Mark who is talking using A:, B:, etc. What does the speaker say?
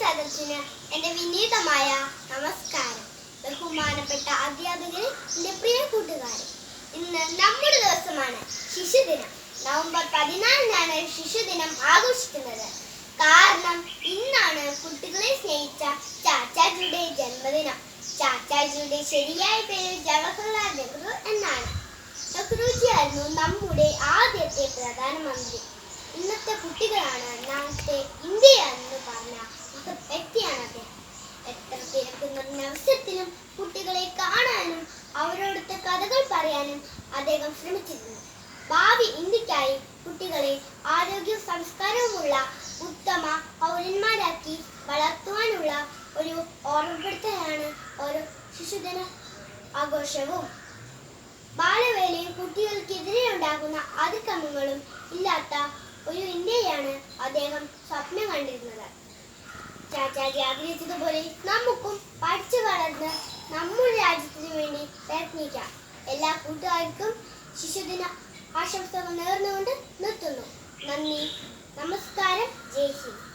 A: സദസ്സിന് എന്റെ വിനീതമായ നമസ്കാരം. ബഹുമാനപ്പെട്ട അധ്യാപകരെ എന്റെ പ്രിയ കൂട്ടുകാരെ ഇന്ന് നമ്മുടെ ദിവസമാണ് ശിശുദിനം. നവംബർ പതിനാലിനാണ് ശിശുദിനം ആഘോഷിക്കുന്നത്. കാരണം ഇന്നാണ് കുട്ടികളെ സ്നേഹിച്ച ചാച്ചാജിയുടെ ജന്മദിനം. ചാച്ചാജിയുടെ ശരിയായ പേര് ജവഹർലാൽ നെഹ്റു എന്നാണ്. നെഹ്റുജി ആയിരുന്നു നമ്മുടെ ആദ്യത്തെ പ്രധാനമന്ത്രി. ഇന്നത്തെ കുട്ടികളാണ് തിരക്ക് കുട്ടികളെ കാണാനും അവരോടൊത്ത് കഥകൾ പറയാനും അദ്ദേഹം ശ്രമിച്ചിരുന്നു. ഭാവി ഇന്ത്യക്കായി കുട്ടികളെ ആരോഗ്യ സംസ്കാരവുമുള്ള ഉത്തമ പൗരന്മാരാക്കി വളർത്തുവാനുള്ള ഒരു ഓർമ്മപ്പെടുത്തലാണ് ഒരു ശിശുദിന ആഘോഷവും. ബാലവേലയും കുട്ടികൾക്കെതിരെ ഉണ്ടാകുന്ന അതിക്രമങ്ങളും ഇല്ലാത്ത ഒരു ഇന്ത്യയാണ് അദ്ദേഹം സ്വപ്നം കണ്ടിരുന്നത്. ശങ്കരാചാര്യ ആഗ്രഹിച്ചതുപോലെ നമുക്കും പഠിച്ചു വളർന്ന് നമ്മുടെ രാജ്യത്തിനു വേണ്ടി പ്രയത്നിക്കാം. എല്ലാ കൂട്ടുകാർക്കും ശിശുദിന ആശംസകൾ നേർന്നുകൊണ്ട് നിർത്തുന്നു. നന്ദി. നമസ്കാരം. ജയ് ഹിന്ദ്.